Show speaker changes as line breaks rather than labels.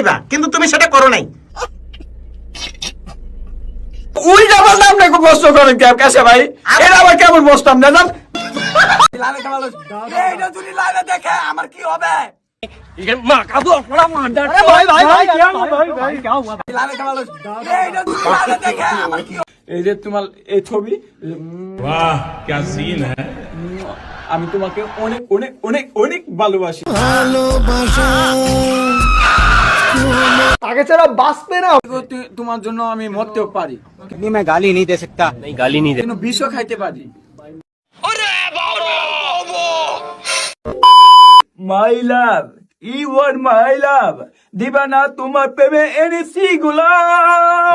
চাইবা কিন্তু তুমি সেটা করো নাই।
ওই জামার নাম নাকি প্রশ্ন করেন কেউ কাছে ভাই এটা আবার কেমন বসতাম জানান? এইটা যদি লাইনে দেখে আমার কি হবে? এই যে তোমার এই ছবি আমি তোমাকে অনেক অনেক অনেক অনেক ভালোবাসি। ভালোবাসা।
আগে ছাড়া বাঁচবে না
তু- তোমার জন্য আমি মরতেও পারি
मैं गाली नहीं दे सकता नहीं गाली नहीं
কিন্তু বিষও খাইতে পারি মাই লাভ ই ওয়ার মাই লাভ দিবা না তোমার প্রেমে এনেছি গোলাপ